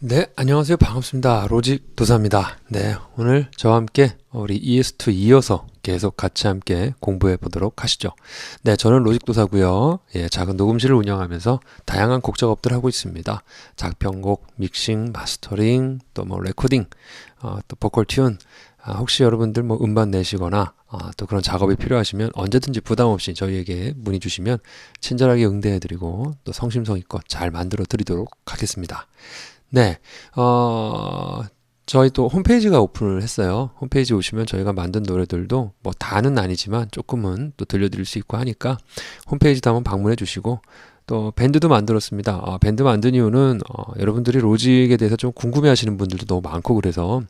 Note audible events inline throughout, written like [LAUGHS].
네, 안녕하세요. 반갑습니다. 로직 도사입니다. 네, 오늘 저와 함께 우리 ES2 이어서 계속 같이 함께 공부해 보도록 하시죠. 네, 저는 로직 도사고요. 예, 작은 녹음실을 운영하면서 다양한 곡 작업들 하고 있습니다. 작편곡, 믹싱, 마스터링, 또 뭐 레코딩, 어, 또 보컬 튠. 아, 혹시 여러분들 뭐 음반 내시거나 아, 또 그런 작업이 필요하시면 언제든지 부담 없이 저희에게 문의 주시면 친절하게 응대해 드리고 또 성심성의껏 잘 만들어 드리도록 하겠습니다. 네, 어, 저희 또 홈페이지가 오픈을 했어요. 홈페이지 오시면 저희가 만든 노래들도 뭐 다는 아니지만 조금은 또 들려드릴 수 있고 하니까 홈페이지도 한번 방문해 주시고 또 밴드도 만들었습니다. 어, 밴드 만든 이유는 어, 여러분들이 로직에 대해서 좀 궁금해 하시는 분들도 너무 많고 그래서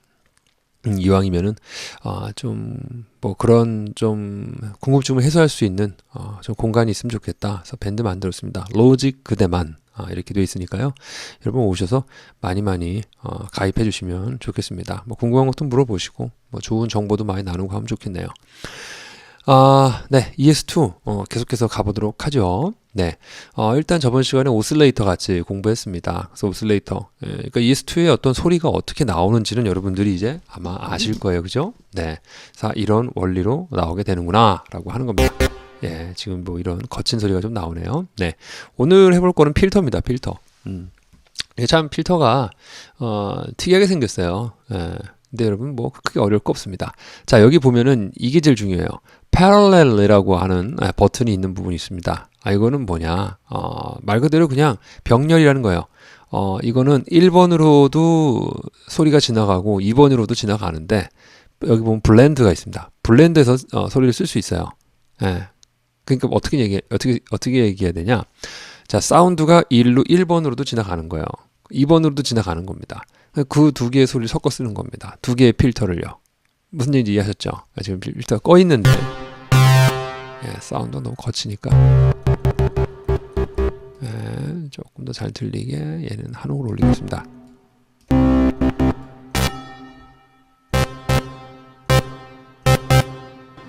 음, 이왕이면은 어, 좀뭐 그런 좀 궁금증을 해소할 수 있는 어, 좀 공간이 있으면 좋겠다. 그래서 밴드 만들었습니다. 로직 그대만 아, 이렇게 되어 있으니까요. 여러분 오셔서 많이 많이 어, 가입해 주시면 좋겠습니다. 뭐 궁금한 것도 물어보시고 뭐 좋은 정보도 많이 나누고 하면 좋겠네요. 아, 네, ES2 어, 계속해서 가보도록 하죠. 네, 어, 일단 저번 시간에 오슬레이터 같이 공부했습니다. 그래서 오슬레이터, 예, 그러니까 ES2의 어떤 소리가 어떻게 나오는지는 여러분들이 이제 아마 아실 거예요, 그죠? 네, 자 이런 원리로 나오게 되는구나라고 하는 겁니다. 예, 지금 뭐 이런 거친 소리가 좀 나오네요. 네, 오늘 해볼 거는 필터입니다. 필터. 음. 참 필터가 어, 특이하게 생겼어요. 예. 근데 여러분 뭐 크게 어려울 거 없습니다. 자 여기 보면은 이게 제일 중요해요. parallel이라고 하는 아, 버튼이 있는 부분이 있습니다. 아 이거는 뭐냐? 어, 말 그대로 그냥 병렬이라는 거예요. 어, 이거는 1번으로도 소리가 지나가고 2번으로도 지나가는데 여기 보면 블렌드가 있습니다. 블렌드에서 어, 소리를 쓸 수 있어요. 예. 그러니까 어떻게 얘기 어떻게 어떻게 얘기해야 되냐? 자, 사운드가 1로 1번으로도 지나가는 거예요. 2번으로도 지나가는 겁니다. 그 두 개의 소리를 섞어 쓰는 겁니다. 두 개의 필터를요. 무슨 얘기인지 이해하셨죠? 지금 필터가 꺼 있는데 예, 사운드가 너무 거치니까 예, 조금 더 잘 들리게 얘는 한옥을 올리겠습니다.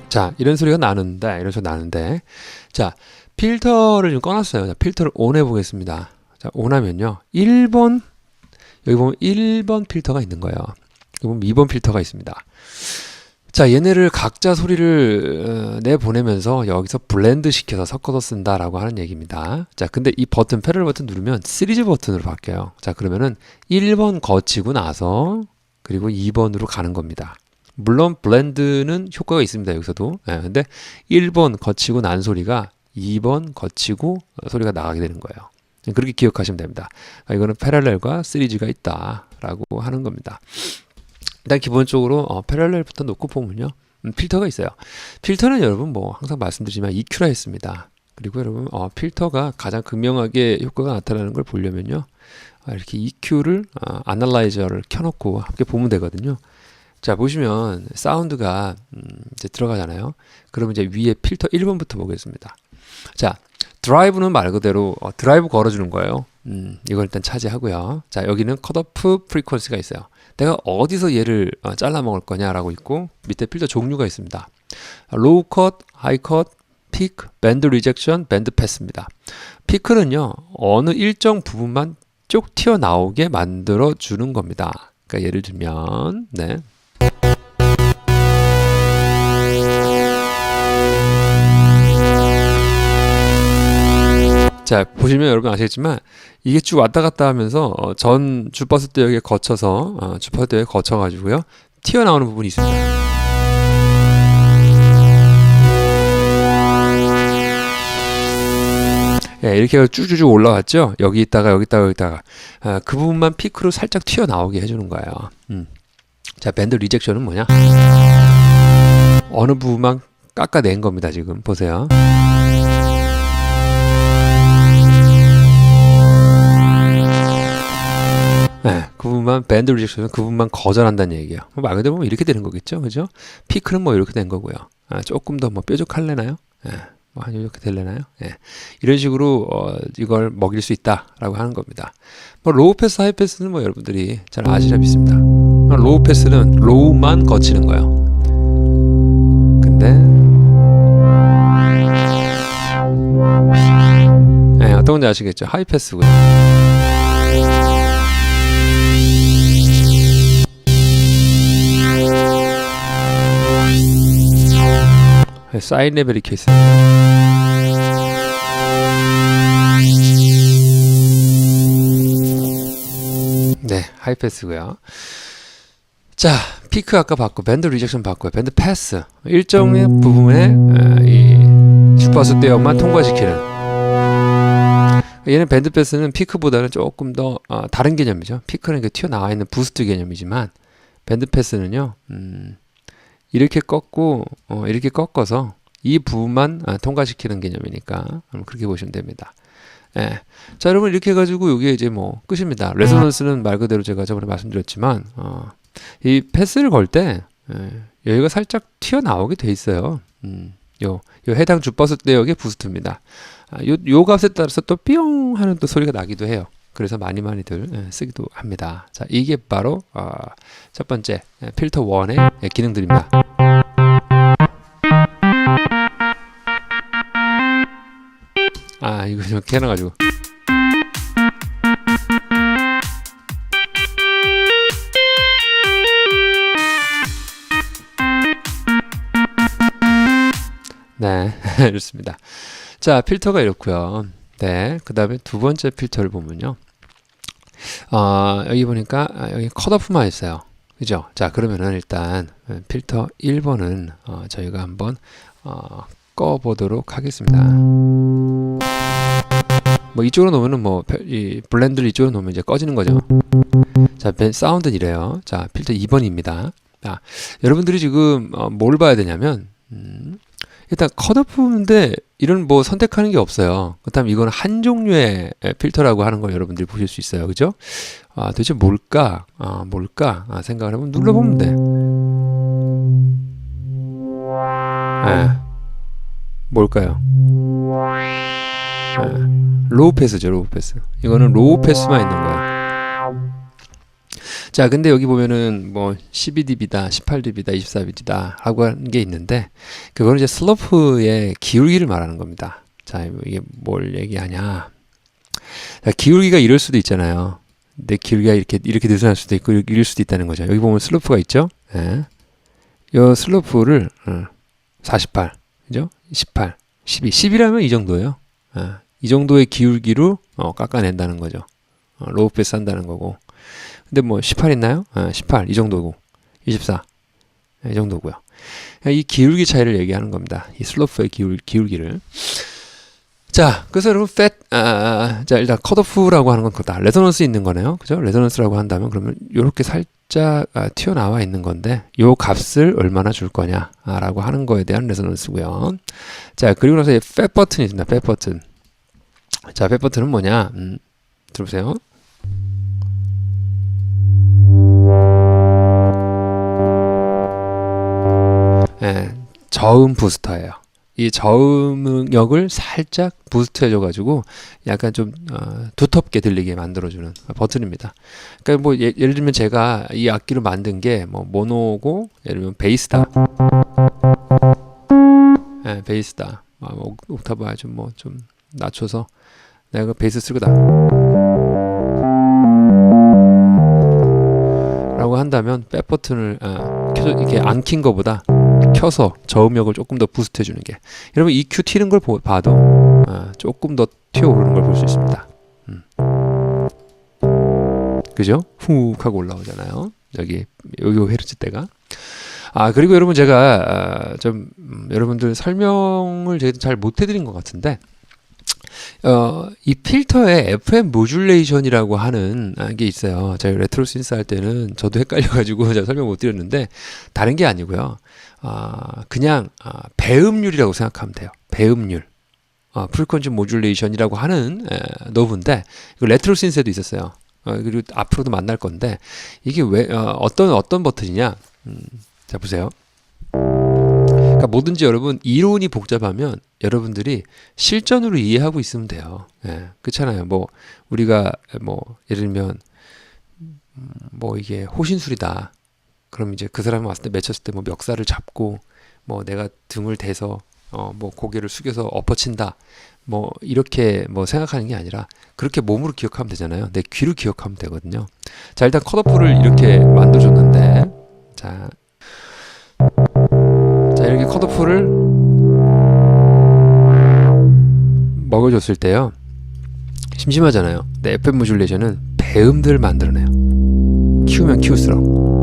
자, 이런 소리가 나는데, 이런 소리 나는데, 자, 필터를 좀 꺼놨어요. 자, 필터를 온 해보겠습니다. 자, 온 하면요. 1번, 여기 보면 1번 필터가 있는 거예요. 여기 보면 2번 필터가 있습니다. 자, 얘네를 각자 소리를 어, 내보내면서 여기서 블렌드 시켜서 섞어서 쓴다라고 하는 얘기입니다. 자, 근데 이 버튼, 패럴 버튼 누르면 시리즈 버튼으로 바뀌어요. 자, 그러면은 1번 거치고 나서 그리고 2번으로 가는 겁니다. 물론 블렌드는 효과가 있습니다. 여기서도. 예, 근데 1번 거치고 난 소리가 2번 거치고 소리가 나가게 되는 거예요. 그렇게 기억하시면 됩니다. 아, 이거는 패럴렐과 시리즈가 있다라고 하는 겁니다. 일단 기본적으로 어, 패럴렐부터 놓고 보면요. 음, 필터가 있어요. 필터는 여러분 뭐 항상 말씀드리지만 EQ라 했습니다. 그리고 여러분 어, 필터가 가장 극명하게 효과가 나타나는 걸 보려면요. 아, 이렇게 EQ를 어, 아날라이저를 켜놓고 함께 보면 되거든요. 자 보시면 사운드가 음, 이제 들어가잖아요. 그러면 이제 위에 필터 1번부터 보겠습니다. 자 드라이브는 말 그대로 어, 드라이브 걸어주는 거예요. 음, 이걸 일단 차지하고요. 자 여기는 컷오프 프리퀀시가 있어요. 내가 어디서 얘를 어, 잘라 먹을 거냐라고 있고 밑에 필터 종류가 있습니다. 로우 컷, 하이 컷, 피크, 밴드 리젝션, 밴드 패스입니다. 피크는요 어느 일정 부분만 쭉 튀어나오게 만들어 주는 겁니다. 그러니까 예를 들면 네. 자 보시면 여러분 아시겠지만 이게 쭉 왔다 갔다 하면서 어, 전 주파수 대역에 거쳐서 어, 주파수 대역에 거쳐 가지고요 튀어나오는 부분이 있습니다. 예, 이렇게 쭉쭉쭉 올라왔죠. 여기 있다가 여기 있다가 여기 있다가 아, 그 부분만 피크로 살짝 튀어나오게 해주는 거예요. 음. 자 밴드 리젝션은 뭐냐? 어느 부분만 깎아낸 겁니다. 지금 보세요. 네, 그 부분만 밴드 리젝션은 그 부분만 거절한다는 얘기예요. 뭐말 그대로 보면 이렇게 되는 거겠죠, 그죠? 피크는 뭐 이렇게 된 거고요. 아, 조금 더 뭐 뾰족할래나요? 네, 뭐한 이렇게 될래나요? 네. 이런 식으로 어, 이걸 먹일 수 있다라고 하는 겁니다. 뭐 로우 패스, 하이 패스는 뭐 여러분들이 잘 아시라 믿습니다. 로우 패스는 로우만 거치는 거예요. 근데 네, 어떤 건지 아시겠죠? 하이 패스고요. 사인 레벨이 켜 있습니다. 네, 하이패스고요. 자, 피크 아까 봤고 밴드 리젝션 봤고요. 밴드 패스 일정의 부분에 어, 이 주파수 대역만 통과시키는 얘는 밴드 패스는 피크보다는 조금 더 어, 다른 개념이죠. 피크는 그 튀어나와 있는 부스트 개념이지만 밴드 패스는요. 음, 이렇게 꺾고 어, 이렇게 꺾어서 이 부분만 아, 통과시키는 개념이니까 음, 그렇게 보시면 됩니다. 예. 자, 여러분 이렇게 해가지고 이게 이제 뭐 끝입니다. 레소넌스는 말 그대로 제가 저번에 말씀드렸지만 어, 이 패스를 걸때 예, 여기가 살짝 튀어나오게 돼 있어요. 음, 요, 요 해당 주버스 대역의 부스트입니다. 아, 요, 요 값에 따라서 또 삐용 하는 또 소리가 나기도 해요. 그래서 많이 많이들 예, 쓰기도 합니다. 자, 이게 바로 어, 첫 번째 예, 필터 1의 예, 기능들입니다. 아, 이거 좀 캐나가지고. 네, [LAUGHS] 좋습니다. 자, 필터가 이렇고요. 네, 그 다음에 두 번째 필터를 보면요. 어, 여기 보니까 아, 여기 컷오프만 있어요. 그죠? 자, 그러면은 일단 필터 1번은 어, 저희가 한번 어, 꺼보도록 하겠습니다. 뭐 이쪽으로 놓으면은 뭐 이 블렌드를 이쪽으로 놓으면 이제 꺼지는 거죠. 자, 벤 사운드는 이래요. 자, 필터 2번입니다. 자, 여러분들이 지금 어, 뭘 봐야 되냐면 음, 일단 컷오프인데 이런 뭐 선택하는 게 없어요. 그렇다면 이거는 한 종류의 필터라고 하는 걸 여러분들이 보실 수 있어요. 그죠? 아, 도대체 뭘까? 아, 뭘까? 아, 생각을 해보면 눌러보면 돼. 예. 뭘까요? 예. 로우 패스죠, 로우 패스. 이거는 로우 패스만 있는 거야. 자, 근데 여기 보면은 뭐 12dB다, 18dB다, 24dB다 하고 하는 게 있는데 그거는 이제 슬로프의 기울기를 말하는 겁니다. 자, 이게 뭘 얘기하냐? 자, 기울기가 이럴 수도 있잖아요. 근데 기울기가 이렇게 이렇게 느슨할 수도 있고 이럴 수도 있다는 거죠. 여기 보면 슬로프가 있죠. 예. 요 슬로프를 어, 48, 그죠? 18, 12, 10이라면 이 정도예요. 예. 이 정도의 기울기로 어, 깎아낸다는 거죠. 어, 로우 패스 한다는 거고. 근데 뭐 18 있나요? 아, 18 이 정도고 24 이 정도고요. 이 기울기 차이를 얘기하는 겁니다. 이 슬로프의 기울, 기울기를. 자, 그래서 여러분 팻 아, 자 일단 컷오프라고 하는 건 그다 레서넌스 있는 거네요. 그죠? 레서넌스라고 한다면 그러면 이렇게 살짝 아, 튀어나와 있는 건데 요 값을 얼마나 줄 거냐 라고 하는 거에 대한 레서넌스고요. 자, 그리고 나서 팻 버튼이 있습니다. 팻 버튼. 자, 팻 버튼은 뭐냐? 음, 들어보세요. 예, 저음 부스터예요. 이 저음력을 살짝 부스트 해줘가지고 약간 좀 어, 두텁게 들리게 만들어주는 버튼입니다. 그러니까 뭐 예, 를 들면 제가 이 악기를 만든 게 뭐 모노고 예를 들면 베이스다, 예, 베이스다, 아, 뭐 옥타브 아주 뭐 좀 낮춰서 내가 베이스 쓸 거다. 라고 한다면 백 버튼을 어, 켜서 이렇게 안 킨 거보다 켜서 저음력을 조금 더 부스트 해 주는 게 여러분 EQ 튀는 걸 보, 봐도 어, 조금 더 튀어 오르는 걸 볼 수 있습니다 음. 그죠? 훅 하고 올라오잖아요 여기 여기 헤르츠 때가 아 그리고 여러분 제가 어, 좀 음, 여러분들 설명을 제가 잘 못해드린 것 같은데 어, 이 필터에 FM 모듈레이션이라고 하는 게 있어요. 제가 레트로 신스 할 때는 저도 헷갈려가지고 [LAUGHS] 제가 설명 못 드렸는데 다른 게 아니고요. 아, 그냥 아, 배음률이라고 생각하면 돼요. 배음률. 아, 프리퀀시 모듈레이션이라고 하는 에, 노브인데 이거 레트로 신스에도 있었어요. 어, 그리고 앞으로도 만날 건데 이게 왜 어, 어떤 어떤 버튼이냐? 음, 자 보세요. 그러니까 뭐든지 여러분 이론이 복잡하면 여러분들이 실전으로 이해하고 있으면 돼요. 예, 그렇잖아요. 뭐 우리가 뭐 예를 들면 뭐 이게 호신술이다. 그럼 이제 그 사람이 왔을 때 맺혔을 때 뭐 멱살을 잡고 뭐 내가 등을 대서 어 뭐 고개를 숙여서 엎어친다. 뭐 이렇게 뭐 생각하는 게 아니라 그렇게 몸으로 기억하면 되잖아요. 내 귀로 기억하면 되거든요. 자 일단 컷오프를 이렇게 만들어줬는데 자, 컷오프를 먹어줬을 때요. 심심하잖아요. 근데 FM 모듈레이션은 배음들을 만들어내요. 키우면 키울수록.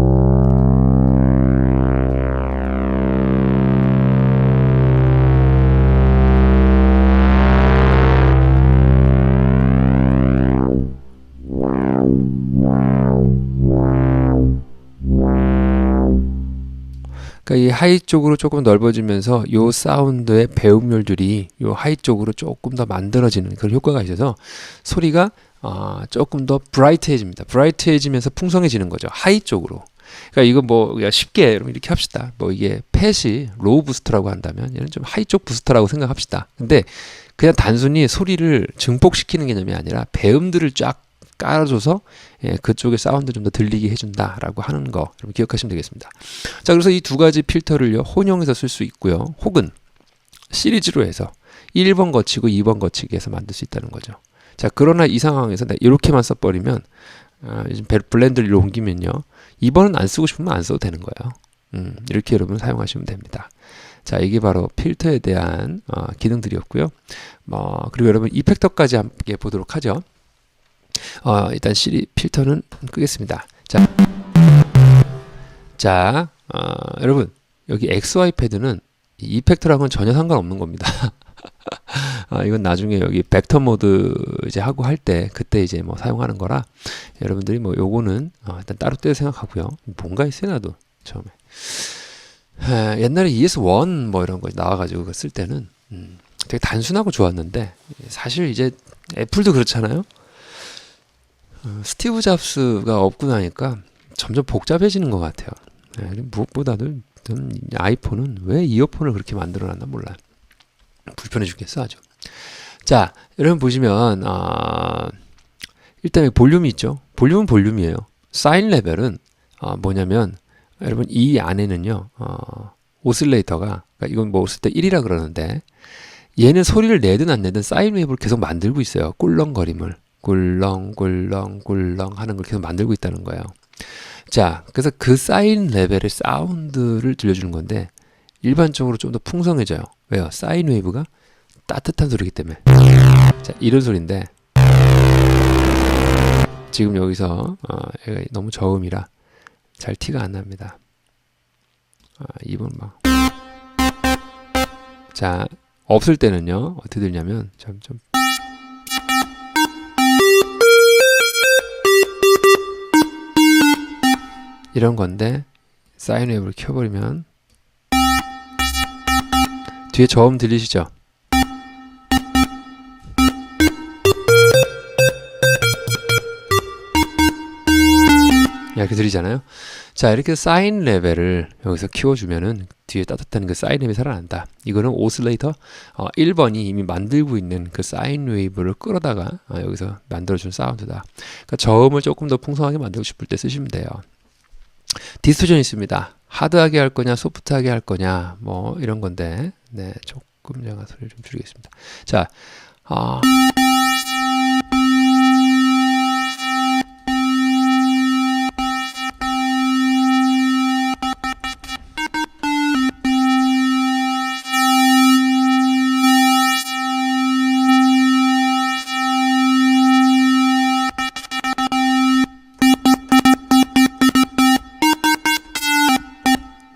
하이 쪽으로 조금 넓어지면서 요 사운드의 배음률들이 요 하이 쪽으로 조금 더 만들어지는 그런 효과가 있어서 소리가 아, 조금 더 브라이트해집니다. 브라이트해지면서 풍성해지는 거죠. 하이 쪽으로. 그러니까 이거 뭐 쉽게 여러분 이렇게 합시다. 뭐 이게 펫이 로우 부스터라고 한다면 얘는 좀 하이 쪽 부스터라고 생각합시다. 근데 그냥 단순히 소리를 증폭시키는 개념이 아니라 배음들을 쫙 깔아줘서 예, 그쪽의 사운드 좀 더 들리게 해준다라고 하는 거 여러분 기억하시면 되겠습니다. 자, 그래서 이 두 가지 필터를요 혼용해서 쓸 수 있고요, 혹은 시리즈로 해서 1번 거치고 2번 거치기 해서 만들 수 있다는 거죠. 자, 그러나 이 상황에서 내가 이렇게만 써버리면 아, 요즘 벨- 블렌드를 옮기면요, 2번은 안 쓰고 싶으면 안 써도 되는 거예요. 음, 이렇게 여러분 사용하시면 됩니다. 자, 이게 바로 필터에 대한 어, 기능들이었고요. 뭐 그리고 여러분 이펙터까지 함께 보도록 하죠. 어, 일단 시리 필터는 끄겠습니다. 자, 자, 어, 여러분 여기 XY 패드는 이 이펙터랑은 전혀 상관없는 겁니다. 아, [LAUGHS] 이건 나중에 여기 벡터 모드 이제 하고 할 때 그때 이제 뭐 사용하는 거라 여러분들이 뭐 요거는 어, 일단 따로 떼서 생각하고요. 뭔가 있어요 나도 처음에. 에, 옛날에 ES1 뭐 이런 거 나와가지고 쓸 때는 음, 되게 단순하고 좋았는데 사실 이제 애플도 그렇잖아요. 어, 스티브 잡스가 없고 나니까 점점 복잡해지는 것 같아요. 예, 무엇보다도 좀 아이폰은 왜 이어폰을 그렇게 만들어놨나 몰라. 불편해 죽겠어 아주. 자, 여러분 보시면 아, 일단 볼륨이 있죠. 볼륨은 볼륨이에요. 사인 레벨은 아, 뭐냐면 여러분 이 안에는요 어, 오슬레이터가 그러니까 이건 뭐 오슬레이터 1이라 그러는데 얘는 소리를 내든 안 내든 사인 웨이브를 계속 만들고 있어요. 꿀렁거림을. 꿀렁 꿀렁 꿀렁 하는 걸 계속 만들고 있다는 거예요. 자, 그래서 그 사인 레벨의 사운드를 들려주는 건데 일반적으로 좀 더 풍성해져요. 왜요? 사인 웨이브가 따뜻한 소리이기 때문에. 자, 이런 소리인데 지금 여기서 어, 너무 저음이라 잘 티가 안 납니다. 아, 이번 막. 자, 없을 때는요 어떻게 들냐면 좀 좀. 이런 건데 사인 웨이브를 켜버리면 뒤에 저음 들리시죠? 이렇게 들리잖아요. 자, 이렇게 사인 레벨을 여기서 키워주면은 뒤에 따뜻한 그 사인 웨이브이 살아난다. 이거는 오슬레이터 어, 1번이 이미 만들고 있는 그 사인 웨이브를 끌어다가 어, 여기서 만들어준 사운드다. 그러니까 저음을 조금 더 풍성하게 만들고 싶을 때 쓰시면 돼요. 디스토션 있습니다. 하드하게 할 거냐, 소프트하게 할 거냐, 뭐 이런 건데, 네, 조금 제가 소리를 좀 줄이겠습니다. 자, 아.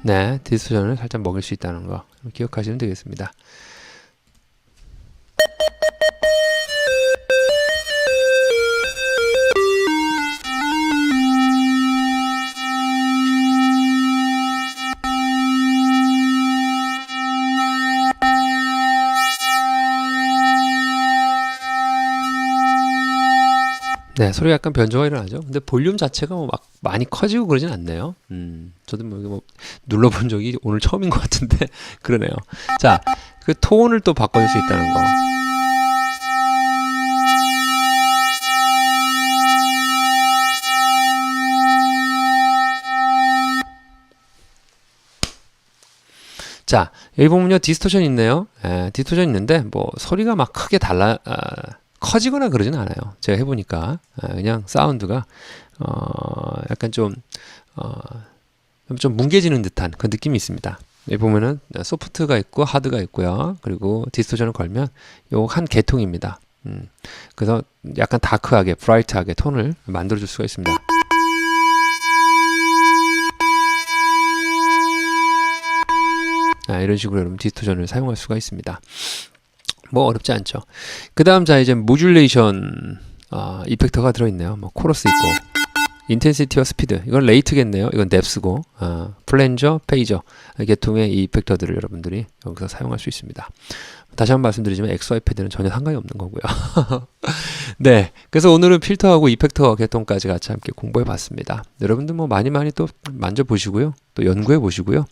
네, 디스토션을 살짝 먹일 수 있다는 거 기억하시면 되겠습니다. 네, 소리가 약간 변조가 일어나죠. 근데 볼륨 자체가 뭐 막 많이 커지고 그러진 않네요. 음, 저도 뭐, 뭐 눌러본 적이 오늘 처음인 것 같은데 [LAUGHS] 그러네요. 자, 그 톤을 또 바꿔줄 수 있다는 거. 자, 여기 보면요, 디스토션 있네요. 에, 디스토션 있는데, 뭐, 소리가 막 크게 달라, 아, 커지거나 그러진 않아요. 제가 해보니까. 아, 그냥 사운드가, 어, 약간 좀, 어, 좀 뭉개지는 듯한 그 느낌이 있습니다. 여기 보면은 소프트가 있고 하드가 있고요. 그리고 디스토션을 걸면 요 한 계통입니다. 음, 그래서 약간 다크하게, 브라이트하게 톤을 만들어줄 수가 있습니다. 아, 이런 식으로 여러분 디스토션을 사용할 수가 있습니다. 뭐 어렵지 않죠. 그 다음 자 이제 모듈레이션 아, 이펙터가 들어있네요. 뭐 코러스 있고 인텐시티와 스피드 이건 레이트겠네요. 이건 뎁스고 아, 플랜저, 페이저 계통의 이 이펙터들을 여러분들이 여기서 사용할 수 있습니다. 다시 한번 말씀드리지만 XY 패드는 전혀 상관이 없는 거고요. [LAUGHS] 네, 그래서 오늘은 필터하고 이펙터 계통까지 같이 함께 공부해 봤습니다. 여러분들 뭐 많이 많이 또 만져 보시고요, 또 연구해 보시고요.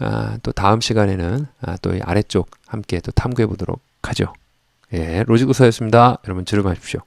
아, 또 다음 시간에는 아, 또이 아래쪽 함께 또 탐구해 보도록 하죠. 예, 로지도사였습니다. 여러분 즐거워하십시오.